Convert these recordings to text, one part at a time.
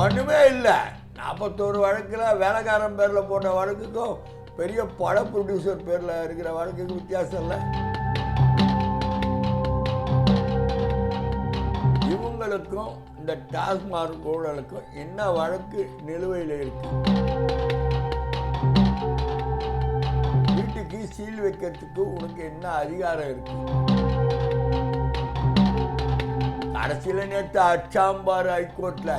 ஒன்றுமே இல்லை. நாற்பத்தோரு வழக்கில் வேலைக்காரன் பேரில் போட்ட வழக்குக்கும் பெரிய பட ப்ரொடியூசர் பேரில் இருக்கிற வழக்குக்கு வித்தியாசம் இல்லை. இவங்களுக்கும் இந்த டாஸ்மாக் ஊழலுக்கும் என்ன வழக்கு நிலுவையில் இருக்கு? வீட்டுக்கு சீல் வைக்கிறதுக்கு உனக்கு என்ன அதிகாரம் இருக்குது கடைசியில் நேற்று அச்சாம்பார் ஹைகோர்ட்டில்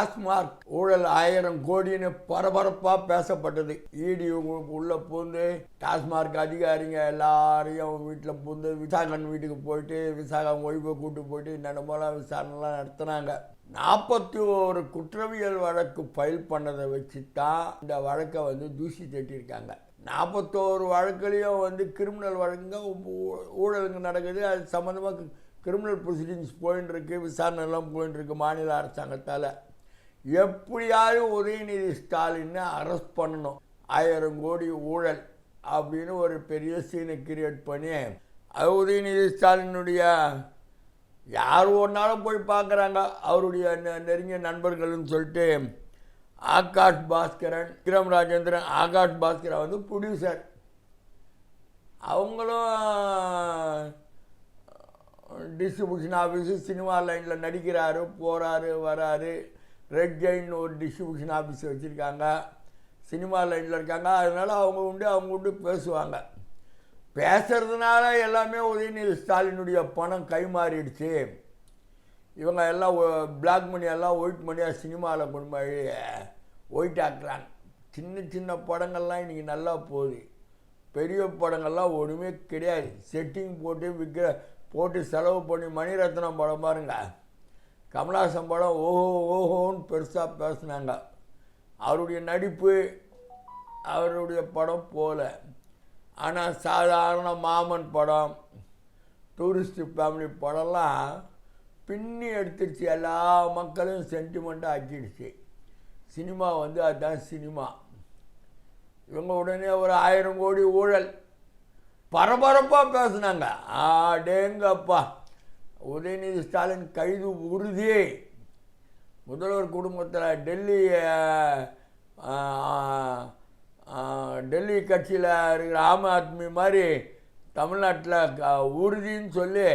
டாஸ்மாக் ஊழல் ஆயிரம் கோடின்னு பரபரப்பா பேசப்பட்டது. இடி உள்ள பூந்து டாஸ்மாக் அதிகாரிங்க எல்லாரையும் வீட்டில் பூந்து விசாகன் வீட்டுக்கு போயிட்டு விசாகன் ஒய்வை கூட்டு போயிட்டு என்னென்னமோலாம் விசாரணைலாம் நடத்துனாங்க. நாற்பத்தி ஒரு குற்றவியல் வழக்கு ஃபைல் பண்ணதை வச்சு தான் இந்த வழக்கை வந்து தூசி தட்டியிருக்காங்க. நாற்பத்தோரு வழக்குலேயும் வந்து கிரிமினல் வழக்குங்க ஊ- ஊழலுங்க நடக்குது. அது சம்மந்தமாக கிரிமினல் ப்ரொசீடிங்ஸ் போயின்னு இருக்கு விசாரணை எல்லாம் போயின்னு இருக்கு மாநில அரசாங்கத்தால். எப்படியாவது உதயநிதி ஸ்டாலின்னு அரெஸ்ட் பண்ணணும். ஆயிரம் கோடி ஊழல் அப்படின்னு ஒரு பெரிய சீனை கிரியேட் பண்ணி அது உதயநிதி ஸ்டாலினுடைய யார் ஒன்றாலும் போய் பார்க்குறாங்க. அவருடைய நெ- நெருங்கிய நண்பர்கள்னு சொல்லிட்டு ஆகாஷ் பாஸ்கரன் விக்ரம் ராஜேந்திரன் ஆகாஷ் பாஸ்கரன் வந்து ப்ரொடியூசர் அவங்களும் டிஸ்ட்ரிபியூஷன் ஆஃபீஸு சினிமா லைனில் நடிக்கிறாரு போகிறாரு வராரு. ரெட் ஜெயின் ஒரு டிஸ்ட்ரிபியூஷன் ஆஃபீஸ் வச்சுருக்காங்க. சினிமா லைனில் இருக்காங்க. அதனால் அவங்க உண்டு அவங்க உண்டு பேசுவாங்க. பேசுகிறதுனால எல்லாமே உதயநிதி ஸ்டாலினுடைய பணம் கைமாறிடுச்சு. இவங்க எல்லாம் பிளாக் மணி எல்லாம் ஒயிட் மணியாக சினிமாவில் கொண்டு போய் ஒயிட் ஆக்குறாங்க. சின்ன சின்ன படங்கள்லாம் இன்றைக்கி நல்லா போகுது. பெரிய படங்கள்லாம் ஒன்றுமே கிடையாது. செட்டிங் போட்டு விற்கிற போட்டு செலவு பண்ணி மணிரத்னம் படம் பாருங்கள் கமலாசன் படம் ஓஹோ ஓஹோன்னு பெருசாக பேசினாங்க. அவருடைய நடிப்பு அவருடைய படம் போல. ஆனால் சாதாரண மாமன் படம் டூரிஸ்ட் ஃபேமிலி படம்லாம் பின்னி எடுத்துருச்சு. எல்லா மக்களையும் சென்டிமெண்ட்டாக ஆக்கிடுச்சு சினிமா வந்து அதுதான் சினிமா. இவங்க உடனே ஒரு ஆயிரம் கோடி ஊழல். பரபரப்பாக பேசுனாங்க. ஆடேங்கப்பா உதயநிதி ஸ்டாலின் கைது உறுதி. முதல்வர் குடும்பத்தில் டெல்லி டெல்லி கட்சியில் இருக்கிற ஆம் ஆத்மி மாதிரி தமிழ்நாட்டில் உறுதின்னு சொல்லி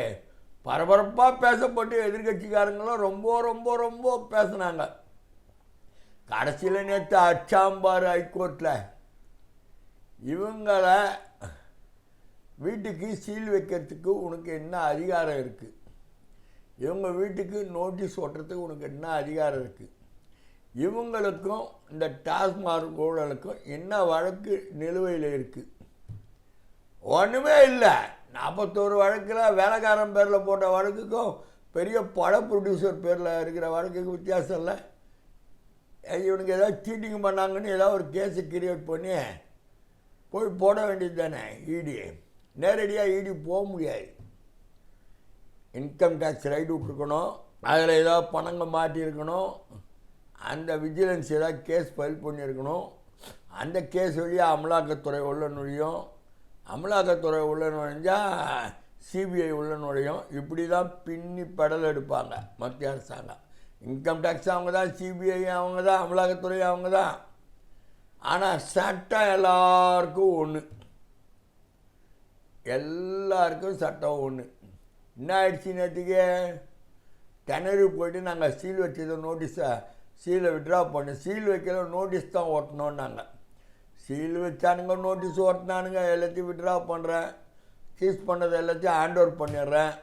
பரபரப்பாக பேசப்பட்டு எதிர்கட்சிக்காரங்களும் ரொம்ப ரொம்ப ரொம்ப பேசினாங்க. கடைசியில் நேற்று அச்சாம்பார் ஹைகோர்ட்டில் இவங்களை வீட்டுக்கு சீல் வைக்கிறதுக்கு உனக்கு என்ன அதிகாரம் இருக்குது இவங்க வீட்டுக்கு நோட்டீஸ் ஓட்டுறதுக்கு உனக்கு என்ன அதிகாரம் இருக்குது இவங்களுக்கும் இந்த டாஸ்மாக் ஊழலுக்கும் என்ன வழக்கு நிலுவையில் இருக்குது ஒன்றுமே இல்லை. நாற்பத்தோரு வழக்கில் வேலைக்காரன் பேரில் போட்ட வழக்குக்கும் பெரிய பட ப்ரொடியூசர் பேரில் இருக்கிற வழக்குக்கு வித்தியாசம் இல்லை. இவனுக்கு ஏதாவது சீட்டிங் பண்ணாங்கன்னு ஏதாவது ஒரு கேஸை கிரியேட் பண்ணி போய் போட வேண்டியது தானே இடி நேரடியாக இடி போக முடியாது. இன்கம் டேக்ஸ் ரைடு விட்ருக்கணும் அதில் ஏதாவது பணங்கள் மாட்டியிருக்கணும் அந்த விஜிலன்ஸ் ஏதாவது கேஸ் ஃபைல் பண்ணியிருக்கணும். அந்த கேஸ் வழியாக அமலாக்கத்துறை உள்ள நுழையும். அமலாக்கத்துறை உள்ள நுழைஞ்சால் சிபிஐ உள்ள நுழையும். இப்படி தான் பின்னி பெடல் எடுப்பாங்க மத்திய அரசாங்கம். இன்கம் டேக்ஸ் அவங்க தான் சிபிஐ அவங்க தான் அமலாக்கத்துறை அவங்க தான் ஆனால் சட்டம் எல்லாருக்கும் ஒன்று எல்லாருக்கும் சட்டம் ஒன்று என்ன ஆயிடுச்சு நேற்றுக்கு கிணறு போயிட்டு நாங்கள் சீல் வச்சதை நோட்டீஸை சீலை விட்ரா பண்ணோம் சீல் வைக்கல நோட்டீஸ் தான் ஓட்டணும்னாங்க. சீல் வச்சானுங்க நோட்டீஸ் ஓட்டினானுங்க எல்லாத்தையும் விட்ரா பண்ணுறேன் சீஸ் பண்ணதை எல்லாத்தையும் ஹேண்ட் ஓவர் பண்ணிடுறேன்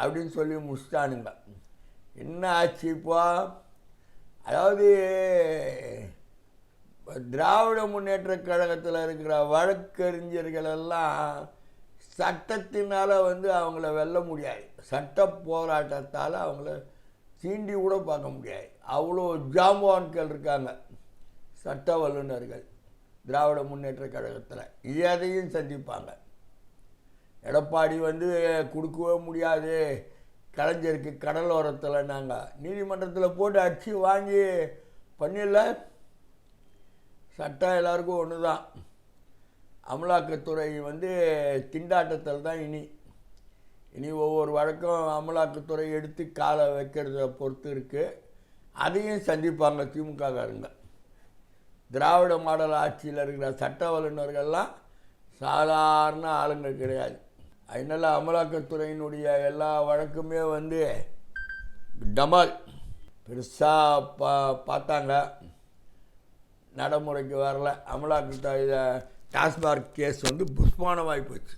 அப்படின்னு சொல்லி முடிச்சிட்டானுங்க. என்ன ஆச்சு இப்போ? அதாவது திராவிட முன்னேற்ற கழகத்தில் இருக்கிற வழக்கறிஞர்கள் எல்லாம் சட்டத்தினால் வந்து அவங்கள வெல்ல முடியாது. சட்ட போராட்டத்தால் அவங்கள சீண்டி கூட பார்க்க முடியாது. அவ்வளோ ஜாம்பவான்கள் இருக்காங்க சட்ட வல்லுநர்கள் திராவிட முன்னேற்ற கழகத்தில். எதையும் சந்திப்பாங்க. எடப்பாடி வந்து கொடுக்கவே முடியாது. கலைஞருக்கு கடலோரத்தில் நாங்கள் நீதிமன்றத்தில் போட்டு அடிச்சு வாங்கி பண்ணிடல. சட்டம் எல்லாருக்கும் ஒன்று தான் அமலாக்கத்துறை வந்து திண்டாட்டத்தில் தான் இனி. இனி ஒவ்வொரு வழக்கம் அமலாக்கத்துறை எடுத்து காலை வைக்கிறத பொறுத்து இருக்குது அதையும் சந்திப்பாங்க திமுககாரங்க திராவிட மாடல் ஆட்சியில் இருக்கிற சட்ட வல்லுநர்கள்லாம் சாதாரண ஆளுங்க கிடையாது. அதனால் அமலாக்கத்துறையினுடைய எல்லா வழக்குமே வந்து டமால் பெருசாக பா பார்த்தாங்க. நடைமுறைக்கு வரல. அமலாக்கத்தை டாஸ்மார்க் கேஸ் வந்து புஷ்பானமாகி போச்சு.